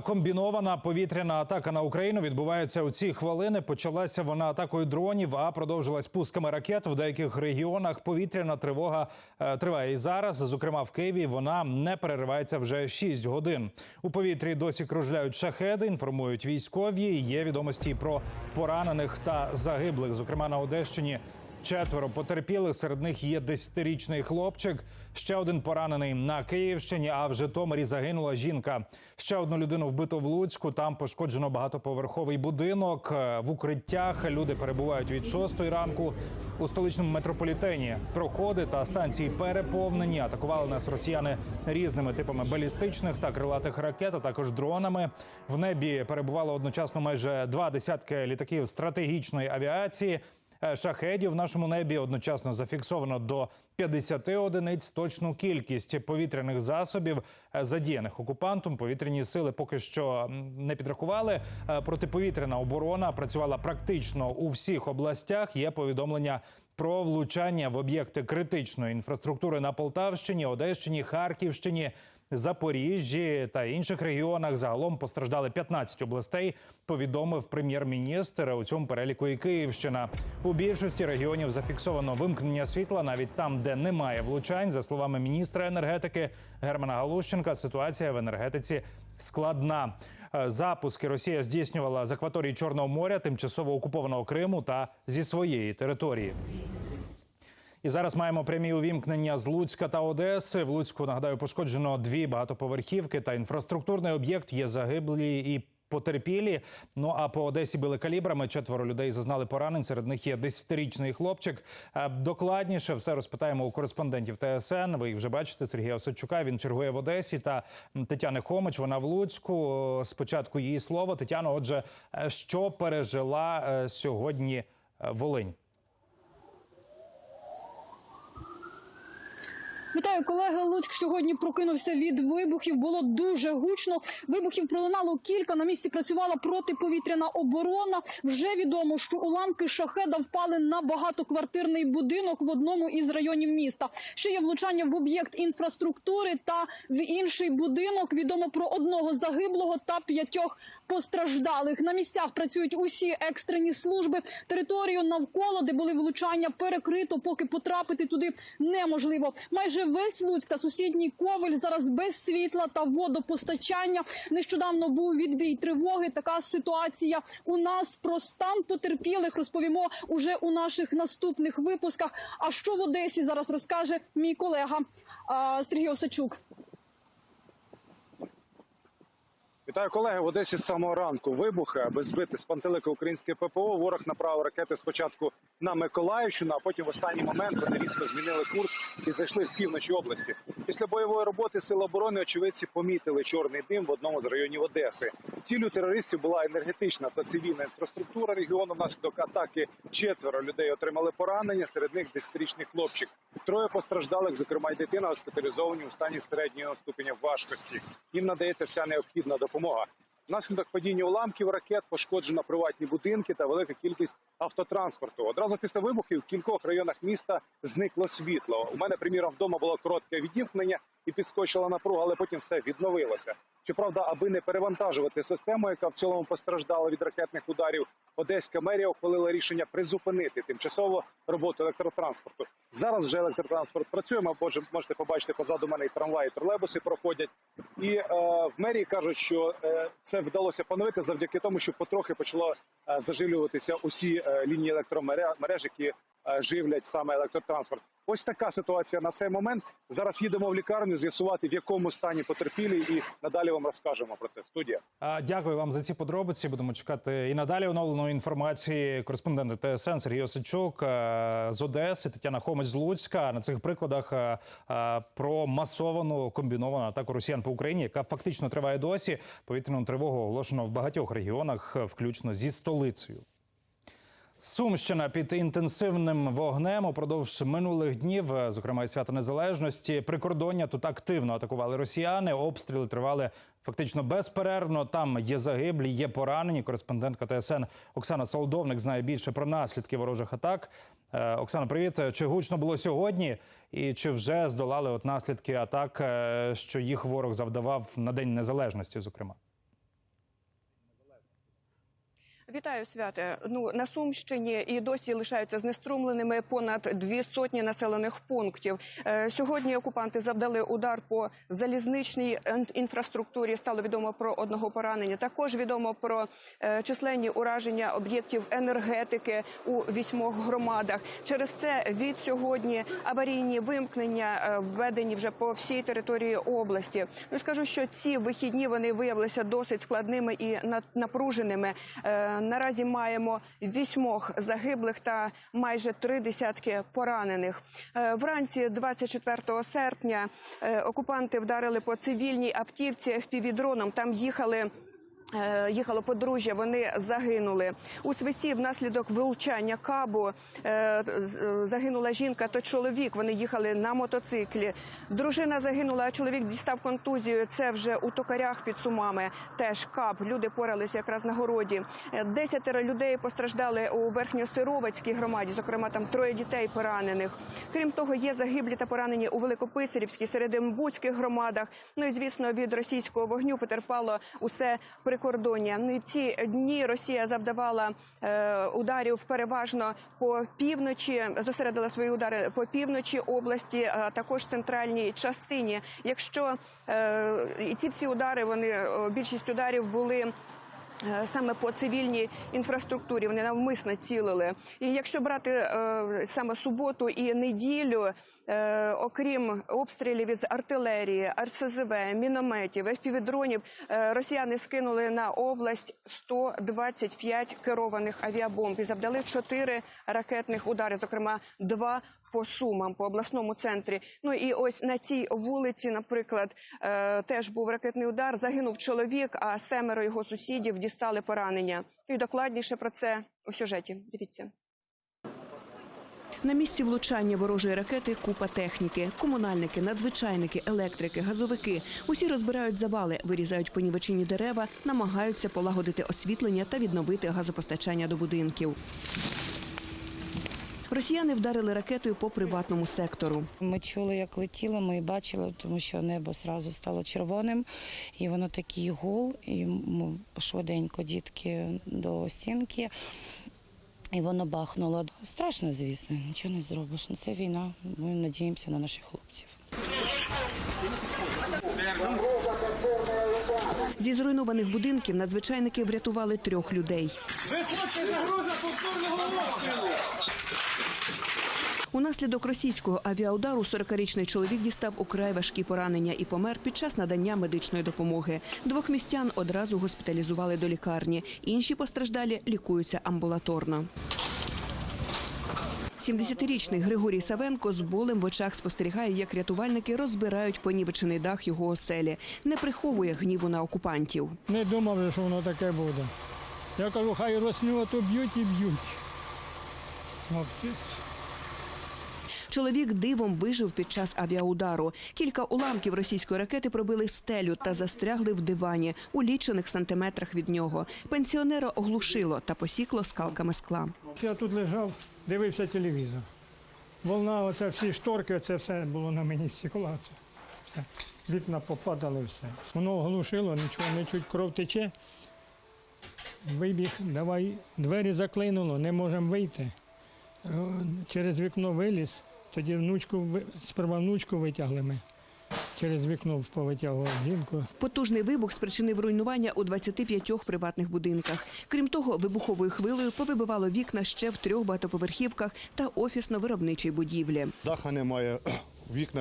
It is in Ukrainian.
Комбінована повітряна атака на Україну відбувається у ці хвилини. Почалася вона атакою дронів, а продовжилась пусками ракет в деяких регіонах. Повітряна тривога е, триває і зараз. Зокрема, в Києві вона не переривається вже 6 годин. У повітрі досі кружляють шахеди. Інформують військові. Є відомості про поранених та загиблих. Зокрема, на Одещині Четверо потерпілих, серед них є 10-річний хлопчик. Ще один поранений на Київщині. А в Житомирі загинула жінка. Ще одну людину вбито в Луцьку. Там пошкоджено багатоповерховий будинок. Е, В укриттях люди перебувають від 6 ранку. У столичному метрополітені проходи та станції переповнені. Атакували нас росіяни різними типами балістичних та крилатих ракет, а також дронами. В небі перебувало одночасно майже два десятки літаків стратегічної авіації. Е, Шахедів в нашому небі одночасно зафіксовано до 50 одиниць. Точну кількість повітряних засобів е, задіяних окупантом. Повітряні сили поки що не підрахували. Е, Протиповітряна оборона працювала практично у всіх областях. Є повідомлення. Про влучання в об'єкти критичної інфраструктури на Полтавщині, Одещині, Харківщині, Запоріжжі та інших регіонах загалом постраждали 15 областей. Повідомив прем'єр-міністр. У цьому переліку і Київщина. У більшості регіонів зафіксовано вимкнення світла, навіть там, де немає влучань. За словами міністра енергетики Германа Галущенка, ситуація в енергетиці складна. Е, Запуски Росія здійснювала з акваторії Чорного моря, тимчасово окупованого Криму та зі своєї території. І зараз маємо прямі увімкнення з Луцька та Одеси. В Луцьку нагадаю пошкоджено дві багатоповерхівки та інфраструктурний об'єкт. Є загиблі і потерпілі. Ну а по Одесі били калібрами. Четверо людей зазнали поранень. Серед них є 10-річний хлопчик. Е, Докладніше все розпитаємо у кореспондентів ТСН. Ви вже бачите. Сергія Осадчука. Він чергує в Одесі та Тетяни Хомич. Вона в Луцьку. Спочатку її слово. Тетяно, отже, е, що пережила е, сьогодні Волинь? Вітаю, колеги. Луцьк сьогодні прокинувся від вибухів. Було дуже гучно. Вибухів пролунало кілька. На місці працювала протиповітряна оборона. Вже відомо, що уламки шахеда впали на багатоквартирний будинок в одному із районів міста. Ще є влучання в об'єкт інфраструктури та в інший будинок. Відомо про одного загиблого та п'ятьох постраждалих. На місцях працюють усі екстрені служби. Територію навколо, де були влучання, перекрито. Поки потрапити туди неможливо. Майже весь Луцьк та сусідній Ковель зараз без світла та водопостачання. Нещодавно був відбій тривоги. Така ситуація у нас про стан потерпілих розповімо уже у наших наступних випусках. А що в Одесі зараз розкаже мій колега Сергій Осачук. Вітаю колеги в Одесі з самого ранку. Вибух, аби збити з пантелики українське ППО. Ворог направив ракети спочатку на Миколаївщину, а потім в останній момент вони різко змінили курс і зайшли з півночі області. Після бойової роботи сил оборони очевидці помітили чорний дим в одному з районів Одеси. Ціллю терористів була енергетична та цивільна інфраструктура регіону. Внаслідок атаки четверо людей отримали поранення. Серед них 10-річний хлопчик. Троє постраждалих, зокрема й дитина, госпіталізовані у стані середнього ступеня важкості. Їм надається вся необхідна допомога. Внаслідок падіння уламків ракет пошкоджено приватні будинки та велика кількість автотранспорту. Одразу після вибухів в кількох районах міста зникло світло. У мене, приміром, вдома було коротке відімкнення і підскочила напруга, але потім все відновилося. Щоправда, аби не перевантажувати систему, яка в цілому постраждала від ракетних ударів, Одеська мерія ухвалила рішення призупинити тимчасово роботу електротранспорту. Зараз вже електротранспорт працює. Може- можете побачити позаду мене і трамваї, і тролейбуси проходять. І е, в мерії кажуть, що е, це вдалося поновити завдяки тому, що потрохи почало е, заживлюватися усі е, лінії електромереж, які живлять саме електротранспорт. Ось така ситуація на цей момент. Зараз їдемо в лікарню з'ясувати, в якому стані потерпілі, і надалі вам розкажемо про це. Студія. Дякую вам за ці подробиці. Будемо чекати і надалі оновленої інформації. Кореспонденти ТСН Сергій Осичук е, з Одеси, Тетяна Хомич з Луцька. На цих прикладах е, е, про масовану комбіновану атаку росіян по Україні, яка фактично триває досі. Повітряну тривогу оголошено в багатьох регіонах, е, включно зі столицею. Сумщина під інтенсивним вогнем упродовж минулих днів, е, зокрема і свято незалежності, прикордоння тут активно атакували росіяни. Обстріли тривали фактично безперервно. Там є загиблі, є поранені. Кореспондентка ТСН Оксана Солдовник знає більше про наслідки ворожих атак. Е, Оксана, привіт. Чи гучно було сьогодні? І чи вже здолали от наслідки атак, е, що їх ворог завдавав на день незалежності? Зокрема. Вітаю, святе. Ну на Сумщині і досі лишаються знеструмленими понад дві сотні населених пунктів. Е, сьогодні окупанти завдали удар по залізничній інфраструктурі. Стало відомо про одного поранення. Також відомо про е, численні ураження об'єктів енергетики у вісьмох громадах. Через це від сьогодні аварійні вимкнення е, введені вже по всій території області. Ну скажу, що ці вихідні вони виявилися досить складними і на- напруженими. Наразі маємо вісьмох загиблих та майже три десятки поранених. Е, Вранці 24 серпня е, окупанти вдарили по цивільній автівці FPV-дроном. Там їхали. Е, Їхало подружжя, вони загинули у свисі. Внаслідок вилучання кабу е, е, загинула жінка та чоловік. Вони їхали на мотоциклі. Дружина загинула, а чоловік дістав контузію. Це вже у токарях під сумами. Теж каб. Люди поралися якраз на городі. Десятеро людей постраждали у верхньосировацькій громаді. Зокрема, там троє дітей поранених. Крім того, є загиблі та поранені у Великописарівській, Середимбудських громадах. Ну і звісно, від російського вогню потерпало усе прикордоння. Ці дні Росія завдавала е, ударів переважно по півночі, зосередила свої удари по півночі області, а також центральній частині. Якщо е, ці всі удари, вони е, більшість ударів були. Е, Саме по цивільній інфраструктурі вони навмисно цілили. І якщо брати е, саме суботу і неділю, е, окрім обстрілів із артилерії, РСЗВ, мінометів, FPV-дронів, е, росіяни скинули на область 125 керованих авіабомб і завдали 4 ракетних удари, зокрема два по сумам по обласному центрі. Ну і ось на цій вулиці, наприклад, е, теж був ракетний удар. Загинув чоловік, а семеро його сусідів дістали поранення. І докладніше про це у сюжеті. Дивіться. На місці влучання ворожої ракети купа техніки. Комунальники, надзвичайники, електрики, газовики. Усі розбирають завали, вирізають понівечені дерева, намагаються полагодити освітлення та відновити газопостачання до будинків. Росіяни вдарили ракетою по приватному сектору. Ми чули, як летіло, ми бачили, тому що небо зразу стало червоним, і воно такий гул, і швиденько дітки до стінки. І воно бахнуло. Страшно, звісно, нічого не зробиш. Ну, Це війна. Ми надіємося на наших хлопців. Зі зруйнованих будинків надзвичайники врятували трьох людей. Унаслідок російського авіаудару 40-річний чоловік дістав украй важкі поранення і помер під час надання медичної допомоги. Двох містян одразу госпіталізували до лікарні. Інші постраждалі лікуються амбулаторно. 70-річний Григорій Савенко з болем в очах спостерігає, як рятувальники розбирають понівечений дах його оселі. Не приховує гніву на окупантів. Не думав, що воно таке буде. Я кажу, хай росню, б'ють і б'ють. Чоловік дивом вижив під час авіаудару. Кілька уламків російської ракети пробили стелю та застрягли в дивані у лічених сантиметрах від нього. Пенсіонера оглушило та посікло скалками скла. Я тут лежав, дивився телевізор. Волна, оце всі шторки, це все було на мені стекла. Все. Вікна попадали, все. Воно оглушило, нічого не чуть, кров тече. Вибіг, давай, двері заклинуло, не можемо вийти. Через вікно виліз, тоді внучку, сперва внучку витягли ми. Через вікно повитягував жінку. Потужний вибух спричинив руйнування у 25 приватних будинках. Крім того, вибуховою хвилею повибивало вікна ще в трьох багатоповерхівках та офісно-виробничій будівлі. Даха немає, вікна